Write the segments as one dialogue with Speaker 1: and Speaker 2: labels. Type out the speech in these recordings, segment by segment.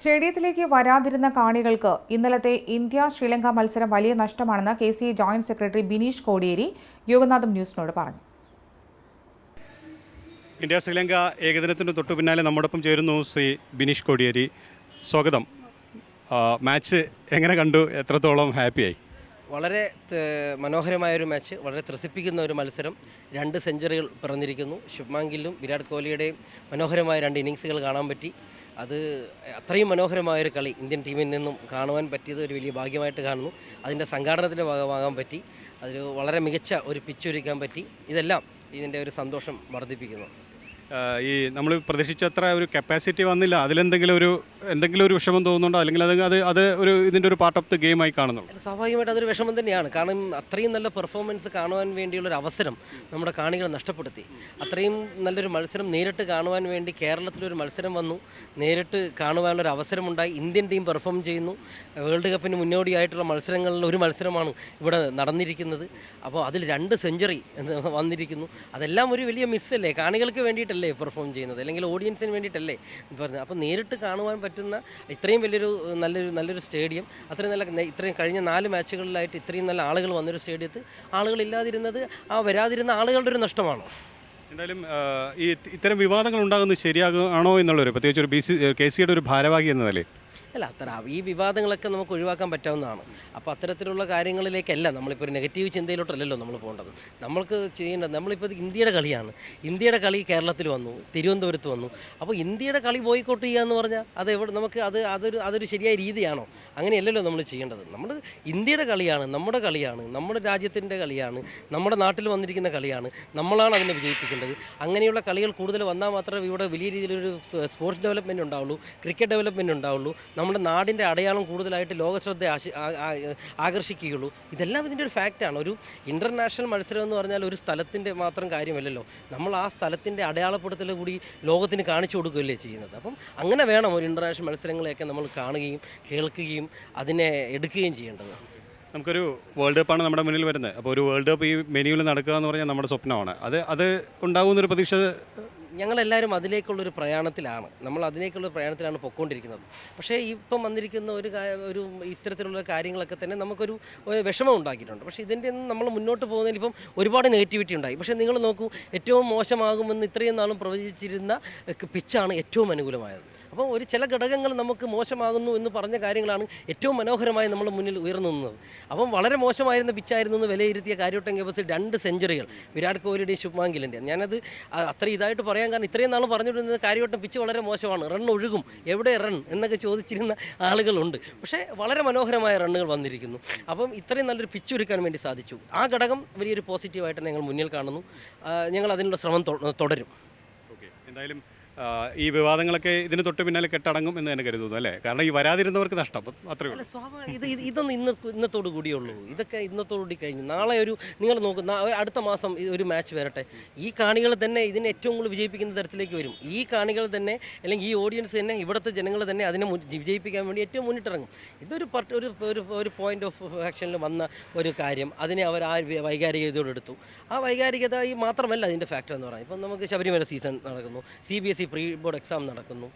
Speaker 1: സ്റ്റേഡിയത്തിലേക്ക് വരാതിരുന്ന കാണികൾക്ക് ഇന്നലത്തെ ഇന്ത്യ ശ്രീലങ്ക മത്സരം വലിയ നഷ്ടമാണെന്ന് K C joint secretary Bineesh Kodiyeri Yoganatham ന്യൂസിനോട് പറഞ്ഞു.
Speaker 2: ഇന്ത്യ ശ്രീലങ്ക ഏകദിനത്തിന് തൊട്ടു പിന്നാലെ നമ്മോടൊപ്പം ചേരുന്നു ശ്രീ ബിനീഷ് കോടിയേരി. സ്വാഗതം. ആ, മാച്ച് എങ്ങനെ കണ്ടു? എത്രത്തോളം ഹാപ്പിയായി?
Speaker 3: വളരെ മനോഹരമായൊരു മാച്ച് വളരെ ത്രസിപ്പിക്കുന്ന ഒരു മത്സരം. രണ്ട് സെഞ്ചുറികൾ പിറന്നിരിക്കുന്നു. ശുഭ്മാൻ ഗില്ലും വിരാട് കോഹ്ലിയുടെയും മനോഹരമായ രണ്ട് ഇന്നിങ്സുകൾ കാണാൻ പറ്റി. അത് അത്രയും മനോഹരമായൊരു കളി ഇന്ത്യൻ ടീമിൽ നിന്നും കാണുവാൻ പറ്റിയത് ഒരു വലിയ ഭാഗ്യമായിട്ട് കാണുന്നു. അതിന്റെ സംഘാടനത്തിന്റെ ഭാഗമാകാൻ പറ്റി. അതിൽ വളരെ മികച്ച ഒരു പിച്ച് ഒരുക്കാൻ പറ്റി. ഇതെല്ലാം ഇതിന്റെ ഒരു സന്തോഷം വർദ്ധിപ്പിക്കുന്നു.
Speaker 2: ഈ നമ്മൾ പ്രതീക്ഷിച്ചത്ര ഒരു കപ്പാസിറ്റി വന്നില്ല. അതിലെന്തെങ്കിലും ഒരു എന്തെങ്കിലും ഒരു വിഷമം തോന്നുന്നുണ്ടോ? അല്ലെങ്കിൽ അത് അത് അത് ഒരു ഇതിന്റെ ഒരു പാർട്ട് ഓഫ് ദി ഗെയിമായി കാണുന്നുള്ളൂ.
Speaker 3: കാണുന്നു സ്വാഭാവികമായിട്ട് അതൊരു വിഷമം തന്നെയാണ്. കാരണം അത്രയും നല്ല പെർഫോമൻസ് കാണുവാൻ വേണ്ടിയുള്ള ഒരു അവസരം നമ്മുടെ കാണികൾ നഷ്ടപ്പെടുത്തി. അത്രയും നല്ലൊരു മത്സരം നേരിട്ട് കാണുവാൻ വേണ്ടി കേരളത്തിലൊരു മത്സരം വന്നു. നേരിട്ട് കാണുവാനുള്ളൊരു അവസരമുണ്ടായി. ഇന്ത്യൻ ടീം പെർഫോം ചെയ്യുന്നു. വേൾഡ് കപ്പിന് മുന്നോടിയായിട്ടുള്ള മത്സരങ്ങളിൽ ഒരു മത്സരമാണ് ഇവിടെ നടന്നിരിക്കുന്നത്. അപ്പോൾ അതിൽ രണ്ട് സെഞ്ചുറി വന്നിരിക്കുന്നു. അതെല്ലാം ഒരു വലിയ മിസ്സല്ലേ കാണികൾക്ക് വേണ്ടിയിട്ടല്ലേ പെർഫോം ചെയ്യുന്നത്? അല്ലെങ്കിൽ ഓഡിയൻസിന് വേണ്ടിയിട്ടല്ലേ? പറഞ്ഞത് അപ്പോൾ നേരിട്ട് കാണുവാൻ പറ്റുന്ന ഇത്രയും വലിയൊരു നല്ലൊരു നല്ലൊരു സ്റ്റേഡിയം അത്രയും നല്ല ഇത്രയും കഴിഞ്ഞ നാല് മാച്ചുകളിലായിട്ട് ഇത്രയും നല്ല ആളുകൾ വന്നൊരു സ്റ്റേഡിയത്ത് ആളുകളില്ലാതിരുന്നത് ആ വരാതിരുന്ന ആളുകളുടെ ഒരു നഷ്ടമാണ്?
Speaker 2: എന്തായാലും ഈ ഇത്തരം വിവാദങ്ങൾ ഉണ്ടാകുന്നത് ശരിയാകുകയാണോ എന്നുള്ളൊരു പ്രത്യേകിച്ച് ഒരു ബി സി കെ സിയുടെ ഒരു ഭാരവാഹി എന്ന നിലയിൽ
Speaker 3: അല്ല അത്ര ഈ വിവാദങ്ങളൊക്കെ നമുക്ക് ഒഴിവാക്കാൻ പറ്റാവുന്നതാണ്. അപ്പോൾ അത്തരത്തിലുള്ള കാര്യങ്ങളിലേക്കല്ല നമ്മളിപ്പോൾ ഒരു നെഗറ്റീവ് ചിന്തയിലോട്ടല്ലല്ലോ നമ്മൾ പോകേണ്ടത്. നമ്മൾക്ക് ചെയ്യേണ്ടത് നമ്മളിപ്പോൾ ഇന്ത്യയുടെ കളിയാണ്. ഇന്ത്യയുടെ കളി കേരളത്തിൽ വന്നു തിരുവനന്തപുരത്ത് വന്നു. അപ്പോൾ ഇന്ത്യയുടെ കളി ബോയ്ക്കോട്ട് ചെയ്യുക എന്ന് പറഞ്ഞാൽ അത് എവിടെ നമുക്ക് അത് അതൊരു അതൊരു ശരിയായ രീതിയാണോ? അങ്ങനെയല്ലല്ലോ നമ്മൾ ചെയ്യേണ്ടത്. നമ്മൾ ഇന്ത്യയുടെ കളിയാണ് നമ്മുടെ കളിയാണ് നമ്മുടെ രാജ്യത്തിന്റെ കളിയാണ് നമ്മുടെ നാട്ടിൽ വന്നിരിക്കുന്ന കളിയാണ്. നമ്മളാണ് അതിനെ വിജയിപ്പിക്കേണ്ടത്. അങ്ങനെയുള്ള കളികൾ കൂടുതൽ വന്നാൽ മാത്രമേ ഇവിടെ വലിയ രീതിയിലൊരു സ്പോർട്സ് ഡെവലപ്മെന്റ് ഉണ്ടാവുള്ളൂ ക്രിക്കറ്റ് ഡെവലപ്മെന്റ് ഉണ്ടാവുള്ളൂ. നമ്മുടെ നാടിന്റെ അടയാളം കൂടുതലായിട്ട് ലോകശ്രദ്ധ ആകർഷിക്കുകയുള്ളൂ. ഇതെല്ലാം ഇതിന്റെ ഒരു ഫാക്റ്റാണ് ഒരു ഇന്റർനാഷണൽ മത്സരം എന്ന് പറഞ്ഞാൽ ഒരു സ്ഥലത്തിന്റെ മാത്രം കാര്യമല്ലല്ലോ. നമ്മൾ ആ സ്ഥലത്തിന്റെ അടയാളപ്പെടുത്തൽ കൂടി ലോകത്തിന് കാണിച്ചു കൊടുക്കുകയല്ലേ ചെയ്യുന്നത്. അപ്പം അങ്ങനെ വേണം ഒരു ഇന്റർനാഷണൽ മത്സരങ്ങളെയൊക്കെ നമ്മൾ കാണുകയും കേൾക്കുകയും അതിനെ എടുക്കുകയും ചെയ്യേണ്ടത്.
Speaker 2: നമുക്കൊരു വേൾഡ് കപ്പാണ് നമ്മുടെ മുന്നിൽ വരുന്നത്. അപ്പോൾ ഒരു വേൾഡ് കപ്പ് ഈ മെനുവിൽ നടക്കുക എന്ന് പറഞ്ഞാൽ നമ്മുടെ സ്വപ്നമാണ്. അത് അത് ഉണ്ടാകുമെന്നൊരു പ്രതീക്ഷ
Speaker 3: ഞങ്ങളെല്ലാവരും അതിലേക്കുള്ളൊരു പ്രയാണത്തിലാണ്. നമ്മൾ അതിലേക്കുള്ള പ്രയാണത്തിലാണ് പൊയ്ക്കൊണ്ടിരിക്കുന്നത് പക്ഷേ ഇപ്പം വന്നിരിക്കുന്ന ഒരു ഒരു ഇത്തരത്തിലുള്ള കാര്യങ്ങളൊക്കെ തന്നെ നമുക്കൊരു വിഷമം ഉണ്ടാക്കിയിട്ടുണ്ട്. പക്ഷേ ഇതിന്റെ ഒന്നും നമ്മൾ മുന്നോട്ട് പോകുന്നതിൽ ഇപ്പം ഒരുപാട് നെഗറ്റിവിറ്റി ഉണ്ടായി. പക്ഷേ നിങ്ങൾ നോക്കൂ ഏറ്റവും മോശമാകുമെന്ന് ഇത്രയും നാളും പ്രവചിച്ചിരുന്ന പിച്ചാണ് ഏറ്റവും അനുകൂലമായത്. അപ്പോൾ ഒരു ചില ഘടകങ്ങൾ നമുക്ക് മോശമാകുന്നു എന്ന് പറഞ്ഞ കാര്യങ്ങളാണ് ഏറ്റവും മനോഹരമായി നമ്മൾ മുന്നിൽ ഉയർന്നു നിന്നത് അപ്പം വളരെ മോശമായിരുന്ന പിച്ചായിരുന്നു എന്ന് വിലയിരുത്തിയ കാര്യവട്ടം കേബസ് രണ്ട് സെഞ്ചുറികൾ. വിരാട് കോഹ്ലിയുടെയും ശുഭ്മാൻ ഗില്ലിന്റെയും ഞാനത് അത്ര ഇതായിട്ട് പറയാൻ കാരണം ഇത്രയും നാൾ പറഞ്ഞുകൊണ്ടിരുന്നത് കാര്യവട്ടം പിച്ച് വളരെ മോശമാണ്. റൺ ഒഴുകും. എവിടെ റൺ എന്നൊക്കെ ചോദിച്ചിരുന്ന ആളുകളുണ്ട്. പക്ഷേ വളരെ മനോഹരമായ റണ്ണുകൾ വന്നിരിക്കുന്നു. അപ്പം ഇത്രയും നല്ലൊരു പിച്ച് ഒരുക്കാൻ വേണ്ടി സാധിച്ചു. ആ ഘടകം വലിയൊരു പോസിറ്റീവായിട്ട് ഞങ്ങൾ മുന്നിൽ കാണുന്നു. ഞങ്ങൾ അതിനുള്ള ശ്രമം തുടരും.
Speaker 2: എന്തായാലും ഈ വിവാദങ്ങളൊക്കെ ഇതിന് തൊട്ട് പിന്നാലെ കെട്ടടങ്ങും എന്ന് തന്നെ കരുതുന്നു അല്ലേ? കാരണം ഈ വരാതിരുന്നവർക്ക് നഷ്ടം. അത്രയേ ഉള്ളൂ.
Speaker 3: സ്വാഭാവിക. ഇത് ഇത് ഇതൊന്നും ഇന്ന് ഇന്നത്തോട് കൂടിയുള്ളൂ ഇതൊക്കെ ഇന്നത്തോടു കൂടി കഴിഞ്ഞു. നാളെ ഒരു നിങ്ങൾ നോക്കുന്ന അടുത്ത മാസം ഒരു മാച്ച് വരട്ടെ. ഈ കാണികൾ തന്നെ ഇതിനെ ഏറ്റവും കൂടുതൽ വിജയിപ്പിക്കുന്ന തരത്തിലേക്ക് വരും. ഈ കാണികൾ തന്നെ അല്ലെങ്കിൽ ഈ ഓഡിയൻസ് തന്നെ ഇവിടുത്തെ ജനങ്ങൾ തന്നെ അതിനെ വിജയിപ്പിക്കാൻ വേണ്ടി ഏറ്റവും മുന്നിട്ടിറങ്ങും. ഇതൊരു പർട്ട് ഒരു ഒരു പോയിന്റ് ഓഫ് ആക്ഷനിൽ വന്ന ഒരു കാര്യം. അതിനെ അവർ ആ വൈകാരികതയോടെ എടുത്തു. ആ വൈകാരികത ഈ മാത്രമല്ല അതിന്റെ ഫാക്ടർ എന്ന് പറയുന്നത് ഇപ്പം നമുക്ക് ശബരിമല സീസൺ നടക്കുന്നു. C B S E pre board exam നടക്കുന്നു.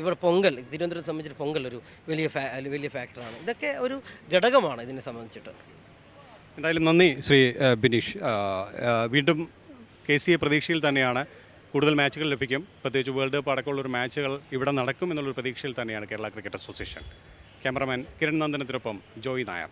Speaker 3: ഇവിടെ പൊങ്കൽ തിരുവനന്തപുരത്തെ സംബന്ധിച്ച് പൊങ്കൽ ഒരു വലിയ വലിയ ഫാക്ടറാണ്. ഇതൊക്കെ ഒരു ഘടകമാണ് ഇതിനെ സംബന്ധിച്ചിട്ട്.
Speaker 2: എന്തായാലും നന്ദി ശ്രീ ബിനീഷ്. വീണ്ടും കെ സി എ പ്രതീക്ഷയിൽ തന്നെയാണ് കൂടുതൽ മാച്ചുകൾ ലഭിക്കും. പ്രത്യേകിച്ച് വേൾഡ് കപ്പ് അടക്കമുള്ളൊരു മാച്ചുകൾ ഇവിടെ നടക്കും എന്നുള്ളൊരു പ്രതീക്ഷയിൽ തന്നെയാണ് Kerala cricket association. Cameraman Kiran നന്ദനത്തിനൊപ്പം Joy Nair.